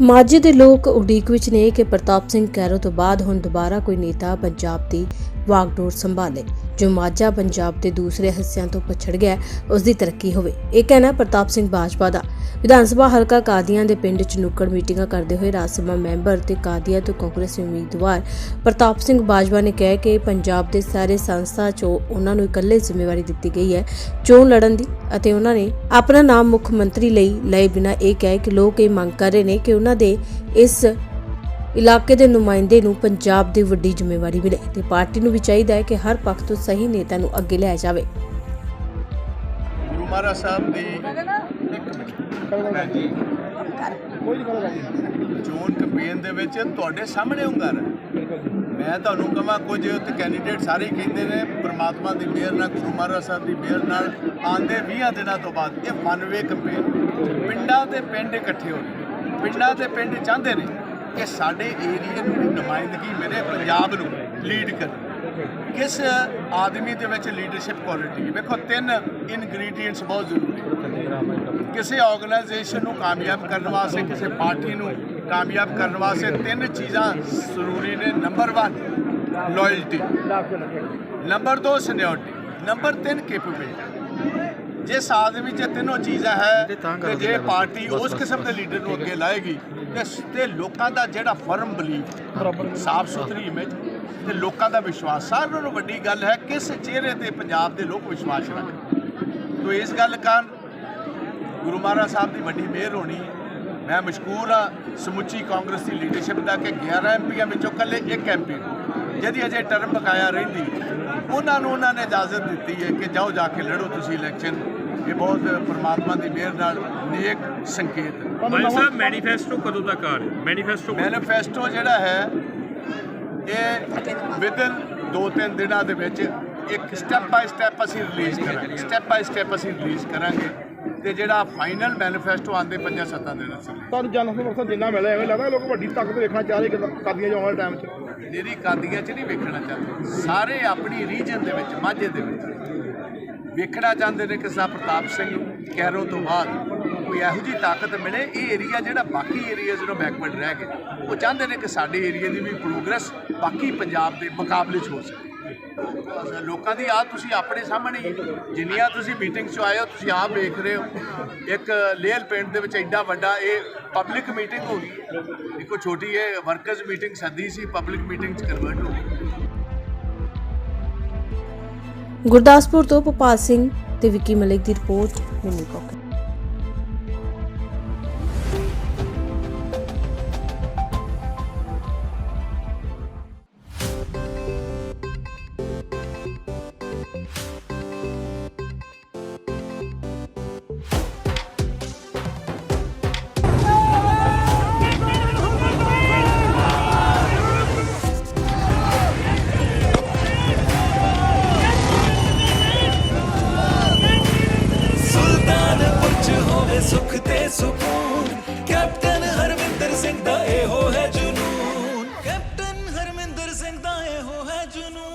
ਮਾਝੇ ਦੇ ਲੋਕ ਉਡੀਕ ਵਿੱਚ ਨੇ ਕਿ ਪ੍ਰਤਾਪ ਸਿੰਘ ਕੈਰੋ ਤੋਂ ਬਾਅਦ ਹੁਣ ਦੁਬਾਰਾ ਕੋਈ ਨੇਤਾ ਪੰਜਾਬ ਦੀ ਵਾਗਡੋਰ ਸੰਭਾਲੇ। ਜੋ ਮਾਝਾ ਪੰਜਾਬ ਦੇ ਦੂਸਰੇ ਹਿੱਸਿਆਂ ਤੋਂ ਪਛੜ ਗਿਆ ਉਸ ਦੀ ਤਰੱਕੀ ਹੋਵੇ। ਇਹ ਕਹਿਣਾ ਪ੍ਰਤਾਪ ਸਿੰਘ ਬਾਜਵਾ ਦਾ। ਵਿਧਾਨ ਸਭਾ ਹਲਕਾ ਕਾਦੀਆਂ ਦੇ ਪਿੰਡ ਚ ਨੁੱਕੜ ਮੀਟਿੰਗਾਂ ਕਰਦੇ ਹੋਏ ਰਾਜ ਸਭਾ ਮੈਂਬਰ ਤੇ ਕਾਦੀਆਂ ਤੋਂ ਕਾਂਗਰਸੀ ਉਮੀਦਵਾਰ ਪ੍ਰਤਾਪ ਸਿੰਘ ਬਾਜਵਾ ਨੇ ਕਿਹਾ ਕਿ ਪੰਜਾਬ ਦੇ ਸਾਰੇ ਸੰਸਥਾ ਚੋਂ ਉਹਨਾਂ ਨੂੰ ਇਕੱਲੇ ਜ਼ਿੰਮੇਵਾਰੀ ਦਿੱਤੀ ਗਈ ਹੈ ਚੋਣ ਲੜਨ ਦੀ ਅਤੇ ਉਹਨਾਂ ਨੇ ਆਪਣਾ ਨਾਮ ਮੁੱਖ ਮੰਤਰੀ ਲਈ ਲਏ ਬਿਨਾਂ ਇਹ ਕਹਿ ਕਿ ਲੋਕ ਇਹ ਮੰਗ ਕਰ ਰਹੇ ਨੇ ਕਿ ਉਹਨਾਂ ਦੇ ਇਸ ਇਲਾਕੇ ਦੇ ਨੁਮਾਇੰਦੇ ਨੂੰ ਪੰਜਾਬ ਦੀ ਵੱਡੀ ਜ਼ਿੰਮੇਵਾਰੀ ਮਿਲੇ ਤੇ ਪਾਰਟੀ ਨੂੰ ਵੀ ਚਾਹੀਦਾ ਹੈ ਕਿ ਹਰ ਪੱਖ ਤੋਂ ਸਹੀ ਨੇਤਾ ਨੂੰ ਅੱਗੇ ਲਿਆ ਜਾਵੇ। ਗੁਰੂ ਮਹਾਰਾਜ ਸਾਹਿਬ ਦੀ ਮੈਂ ਚੋਣ ਕੈਂਪੇਨ ਦੇ ਵਿੱਚ ਤੁਹਾਡੇ ਸਾਹਮਣੇ ਹੁੰਗਰ ਮੈਂ ਤੁਹਾਨੂੰ ਕਹਾਂ, ਕੁਝ ਤੇ ਕੈਂਡੀਡੇਟ ਸਾਰੇ ਕਹਿੰਦੇ ਨੇ, ਪ੍ਰਮਾਤਮਾ ਦੀ ਮਿਹਰ ਨਾਲ ਗੁਰੂ ਮਹਾਰਾਜ ਸਾਹਿਬ ਦੀ ਮਿਹਰ ਨਾਲ ਆਂਦੇ 20 ਦਿਨਾਂ ਤੋਂ ਬਾਅਦ ਇਹ ਵਨ ਵੇ ਕੈਂਪੇਨ ਪਿੰਡਾਂ ਦੇ ਪਿੰਡ ਇਕੱਠੇ ਹੋਣੇ ਪਿੰਡਾਂ ਦੇ ਪਿੰਡ ਚਾਹੁੰਦੇ ਨੇ। ਕਿ ਸਾਡੇ ਏਰੀਆ ਨੂੰ ਨੁਮਾਇੰਦਗੀ ਮਿਲੇ ਪੰਜਾਬ ਨੂੰ ਲੀਡ ਕਰ ਕਿਸ ਆਦਮੀ ਦੇ ਵਿੱਚ ਲੀਡਰਸ਼ਿਪ ਕੁਆਲਿਟੀ ਹੈ ਵੇਖੋ, ਤਿੰਨ ਇਨਗਰੀਡੀਐਂਟਸ ਬਹੁਤ ਜ਼ਰੂਰੀ। ਕਿਸੇ ਆਰਗੇਨਾਈਜੇਸ਼ਨ ਨੂੰ ਕਾਮਯਾਬ ਕਰਨ ਵਾਸਤੇ, ਕਿਸੇ ਪਾਰਟੀ ਨੂੰ ਕਾਮਯਾਬ ਕਰਨ ਵਾਸਤੇ ਤਿੰਨ ਚੀਜ਼ਾਂ ਜ਼ਰੂਰੀ ਨੇ। Number 1 loyalty number 2 seniority number 3 capability ਜਿਸ ਆਦਮੀ 'ਚ ਤਿੰਨੋਂ ਚੀਜ਼ਾਂ ਹੈ ਤੇ ਜੇ ਪਾਰਟੀ ਉਸ ਕਿਸਮ ਦੇ ਲੀਡਰ ਨੂੰ ਅੱਗੇ ਲਾਏਗੀ ਤੇ ਤੇ ਲੋਕਾਂ ਦਾ ਜਿਹੜਾ ਫਰਮ ਬਲੀਫ ਸਾਫ਼ ਸੁਥਰੀ ਇਮੇਜ ਤੇ ਲੋਕਾਂ ਦਾ ਵਿਸ਼ਵਾਸ ਸਾਰਿਆਂ ਨਾਲੋਂ ਵੱਡੀ ਗੱਲ ਹੈ ਕਿਸ ਚਿਹਰੇ ਤੇ ਪੰਜਾਬ ਦੇ ਲੋਕ ਵਿਸ਼ਵਾਸ ਰੱਖਦੇ ਤੋ ਇਸ ਗੱਲ ਕਾਰਨ ਗੁਰੂ ਮਹਾਰਾਜ ਸਾਹਿਬ ਦੀ ਵੱਡੀ ਮਿਹਰ ਹੋਣੀ ਹੈ ਮੈਂ ਮਸ਼ਕੂਰ ਆ ਸਮੁੱਚੀ ਕਾਂਗਰਸ ਦੀ ਲੀਡਰਸ਼ਿਪ ਦਾ ਕਿ 11 ਐਮਪੀਆਂ ਵਿੱਚੋਂ ਕੱਲੇ ਇੱਕ ਐਮਪੀ ਜਿਹਦੀ ਅਜੇ ਟਰਮ ਬਕਾਇਆ ਰਹਿੰਦੀ ਉਹਨਾਂ ਨੂੰ ਉਹਨਾਂ ਨੇ ਇਜਾਜ਼ਤ ਦਿੱਤੀ ਹੈ ਕਿ ਜਾਓ ਜਾ ਕੇ ਲੜੋ ਤੁਸੀਂ ਇਲੈਕਸ਼ਨ ਇਹ ਬਹੁਤ ਪਰਮਾਤਮਾ ਦੀ ਮਿਹਰ ਨਾਲ ਨੇਕ ਸੰਕੇਤ ਹੈ। ਭਾਈ ਸਾਹਿਬ ਮੈਨੀਫੈਸਟੋ ਕਦੋਂ ਤੱਕ ਆ ਰਿਹਾ? ਮੈਨੀਫੈਸਟੋ ਮੈਨੀਫੈਸਟੋ ਜਿਹੜਾ ਹੈ ਇਹ ਵਿਦਨ ਦੋ ਤਿੰਨ ਦਿਨਾਂ ਦੇ ਵਿੱਚ ਇੱਕ ਸਟੈਪ ਬਾਈ ਸਟੈਪ ਅਸੀਂ ਰਿਲੀਜ਼ ਕਰਾਂਗੇ। ਸਟੈਪ ਬਾਈ ਸਟੈਪ ਅਸੀਂ ਰਿਲੀਜ਼ ਕਰਾਂਗੇ। ਤੇ ਜਿਹੜਾ ਫਾਈਨਲ ਮੈਨੀਫੈਸਟੋ ਆਂਦੇ ਪੰਜਾਂ ਸੱਤਾਂ ਦਿਨਾਂ ਚ। ਤੁਹਾਨੂੰ ਜਨ ਸਮਰਥਨ ਜਿੰਨਾ ਮਿਲਿਆ ਐਵੇਂ ਲੱਗਦਾ ਲੋਕ ਵੱਡੀ ਤਾਕਤ ਵੇਖਣਾ ਚਾਹ ਰਹੇ ਕਰਦੀਆਂ ਜਾਣ ਵਾਲੇ ਟਾਈਮ 'ਚ। ਮੇਰੀ ਕਾਦੀਆਂ 'ਚ ਨਹੀਂ ਵੇਖਣਾ ਚਾਹੁੰਦੇ। ਸਾਰੇ ਆਪਣੀ ਰੀਜਨ ਦੇ ਵਿੱਚ ਮਾਝੇ ਦੇ ਵਿੱਚ। ਵੇਖਣਾ ਚਾਹੁੰਦੇ ਨੇ ਕਿ ਸਾ ਪ੍ਰਤਾਪ ਸਿੰਘ ਕੈਰੋਂ ਤੋਂ ਬਾਅਦ ਕੋਈ ਇਹੋ ਜੀ ਤਾਕਤ ਮਿਲੇ ਇਹ ਏਰੀਆ ਜਿਹੜਾ ਬਾਕੀ ਏਰੀਆਜ਼ ਨੂੰ ਬੈਕਵਰਡ ਰਹਿ ਗਏ। ਉਹ ਚਾਹੁੰਦੇ ਨੇ ਕਿ ਸਾਡੇ ਏਰੀਆ ਦੀ ਵੀ ਪ੍ਰੋਗਰੈਸ ਬਾਕੀ ਪੰਜਾਬ ਦੇ ਮੁਕਾਬਲੇ 'ਚ ਹੋ ਸਕੇ। ਲੋਕਾਂ ਦੀ ਆ ਤੁਸੀਂ ਆਪਣੇ ਸਾਹਮਣੇ ਜਿੰਨੀਆਂ ਤੁਸੀਂ ਮੀਟਿੰਗ 'ਚ ਆਏ ਹੋ, ਤੁਸੀਂ ਆਪ ਵੇਖ ਰਹੇ ਹੋ। ਇੱਕ ਲੇਲ ਪਿੰਡ ਦੇ ਵਿੱਚ ਐਡਾ ਵੱਡਾ ਇਹ ਪਬਲਿਕ ਮੀਟਿੰਗ ਹੋ ਗਈ। ਦੇਖੋ, ਛੋਟੀ ਇਹ ਵਰਕਰਸ ਮੀਟਿੰਗ ਸੱਦੀ ਸੀ ਪਬਲਿਕ ਮੀਟਿੰਗ 'ਚ ਕਨਵਰਟ ਹੋ ਗਈ। ਗੁਰਦਾਸਪੁਰ ਤੋਂ ਭੋਪਾਲ ਸਿੰਘ ਤੇ ਵਿੱਕੀ ਮਲਿਕ ਦੀ ਰਿਪੋਰਟ, ਮਿੰਨੀ ਕਾਕ। ਸਿੰਘ ਦਾ ਇਹੋ ਹੈ ਜਨੂਨ